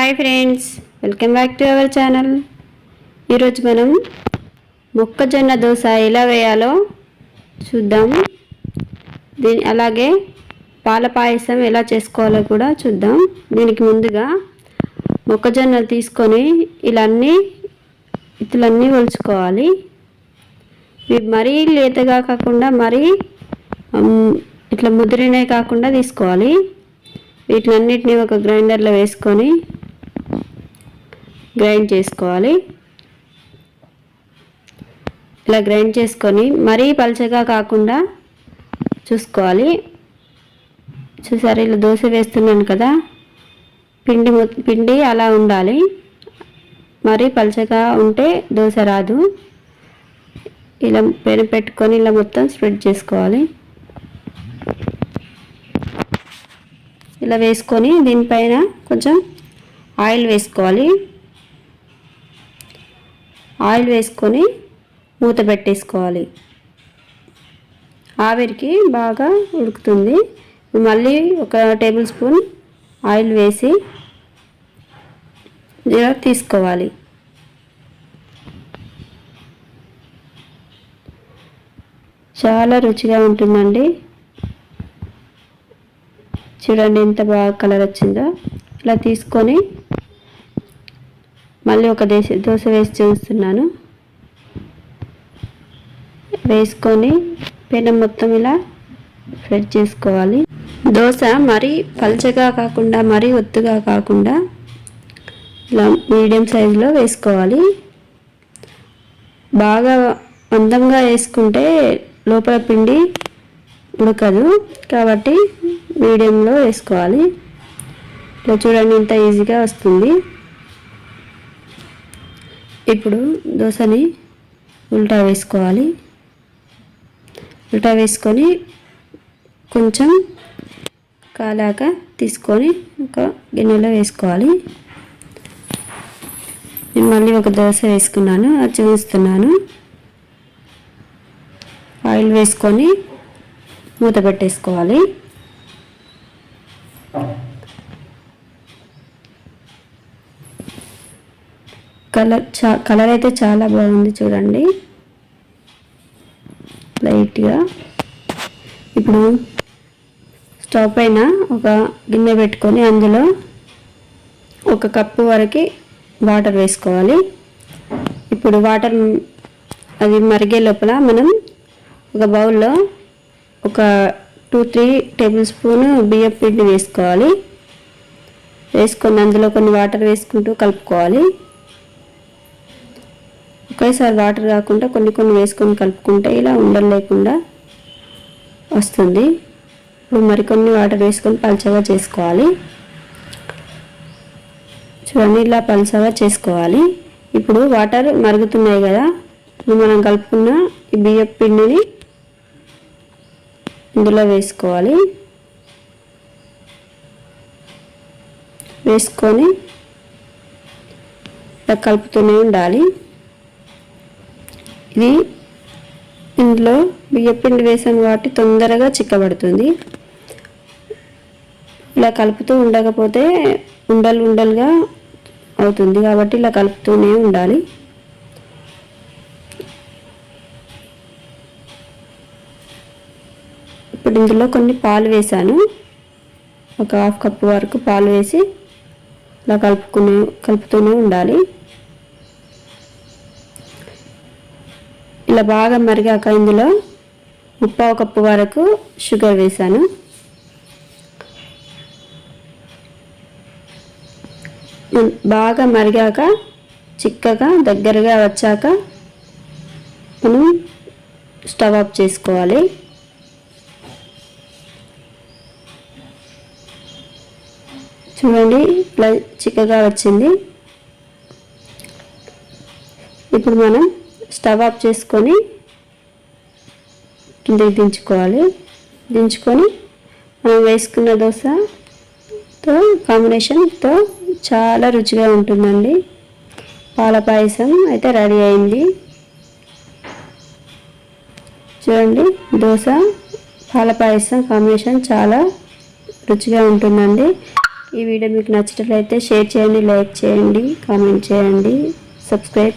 Hi friends welcome back to our channel ఈరోజు మనం మొక్కజొన్న దోశ ఎలా వేయాలో చూద్దాం. దీని అలాగే పాల పాయసం ఎలా చేసుకోవాలో కూడా చూద్దాం. దీనికి ముందుగా మొక్కజొన్న తీసుకొని ఇలా అన్నీ ఇతులన్నీ ఒలుచుకోవాలి. ఇవి మరీ లేతగా కాకుండా మరీ ఇట్లా ముదిరినవి కాకుండా తీసుకోవాలి. వీటినన్నిటిని ఒక గ్రైండర్లో వేసుకొని గ్రైండ్ చేసుకోవాలి. ఇలా గ్రైండ్ చేసుకొని మరీ పలచగా కాకుండా చూసుకోవాలి. చూసారు ఇలా దోశ వేస్తున్నాను కదా. పిండి పిండి అలా ఉండాలి. మరీ పలచగా ఉంటే దోశ రాదు. ఇలా పెను పెట్టుకొని ఇలా మొత్తం స్ప్రెడ్ చేసుకోవాలి. ఇలా వేసుకొని దీనిపైన కొంచెం ఆయిల్ వేసుకోవాలి. ఆయిల్ వేసుకొని మూత పెట్టేసుకోవాలి. ఆవిరికి బాగా ఉడుకుతుంది. మళ్ళీ ఒక టేబుల్ స్పూన్ ఆయిల్ వేసి ఇలా తీసుకోవాలి. చాలా రుచిగా ఉంటుందండి. చూడండి ఎంత బాగా కలర్ వచ్చిందో. ఇలా తీసుకొని మళ్ళీ ఒక దేశ దోశ వేసి చూస్తున్నాను. వేసుకొని పెనం మొత్తం ఇలా ఫ్రెడ్ చేసుకోవాలి. దోశ మరీ పల్చగా కాకుండా మరీ ఒత్తుగా కాకుండా ఇలా మీడియం సైజులో వేసుకోవాలి. బాగా మందంగా వేసుకుంటే లోపల పిండి ఉడకదు. కాబట్టి మీడియంలో వేసుకోవాలి. ఇలా చూడండి ఇంత ఈజీగా వస్తుంది. ఇప్పుడు దోశని ఉల్టా వేసుకోవాలి. ఉల్టా వేసుకొని కొంచెం కాలాక తీసుకొని ఒక గిన్నెలో వేసుకోవాలి. నేను మళ్ళీ ఒక దోశ వేసుకున్నాను అది చూపిస్తున్నాను ఆయిల్ వేసుకొని మూత పెట్టేసుకోవాలి. కలర్ చా కలర్ అయితే చాలా బాగుంది చూడండి. లైట్గా. ఇప్పుడు స్టవ్ పైన ఒక గిన్నె పెట్టుకొని అందులో ఒక కప్పు వరకు వాటర్ వేసుకోవాలి. ఇప్పుడు వాటర్ అది మరిగే లోపల మనం ఒక బౌల్లో ఒక టూ త్రీ టేబుల్ స్పూన్ బియ్యం పిండి వేసుకోవాలి. వేసుకొని అందులో కొన్ని వాటర్ వేసుకుంటూ కలుపుకోవాలి. ఒకేసారి వాటర్ కాకుండా కొన్ని కొన్ని వేసుకొని కలుపుకుంటే ఇలా ఉండలు లేకుండా వస్తుంది. ఇప్పుడు మరికొన్ని వాటర్ వేసుకొని పల్చగా చేసుకోవాలి. చూడండి ఇలా పల్చగా చేసుకోవాలి. ఇప్పుడు వాటర్ మరుగుతున్నాయి కదా మనం కలుపుకున్న ఈ బియ్యం పిండిని ఇందులో వేసుకోవాలి. వేసుకొని ఇలా కలుపుతూనే ఉండాలి. ఇది ఇందులో బియ్యపిండి వేసాం కాబట్టి తొందరగా చిక్కబడుతుంది. ఇలా కలుపుతూ ఉండకపోతే ఉండలు ఉండలుగా అవుతుంది కాబట్టి ఇలా కలుపుతూనే ఉండాలి. ఇప్పుడు ఇందులో కొన్ని పాలు వేసాను. ఒక హాఫ్ కప్ వరకు పాలు వేసి ఇలా కలుపుకునే కలుపుతూనే ఉండాలి. ఇలా బాగా మరిగాక ఇందులో ముప్పావు కప్పు వరకు షుగర్ వేసాను. బాగా మరిగాక చిక్కగా దగ్గరగా వచ్చాక మనం స్టవ్ ఆఫ్ చేసుకోవాలి. చూడండి ఇట్లా చిక్కగా వచ్చింది. ఇప్పుడు మనం స్టవ్ ఆఫ్ చేసుకొని కిందకి దించుకోవాలి. దించుకొని మనం వేసుకున్న దోశతో కాంబినేషన్తో చాలా రుచిగా ఉంటుందండి. పాల పాయసం అయితే రెడీ అయింది. చూడండి దోశ పాల పాయసం కాంబినేషన్ చాలా రుచిగా ఉంటుందండి. ఈ వీడియో మీకు నచ్చినట్లయితే షేర్ చేయండి లైక్ చేయండి కామెంట్ చేయండి సబ్స్క్రైబ్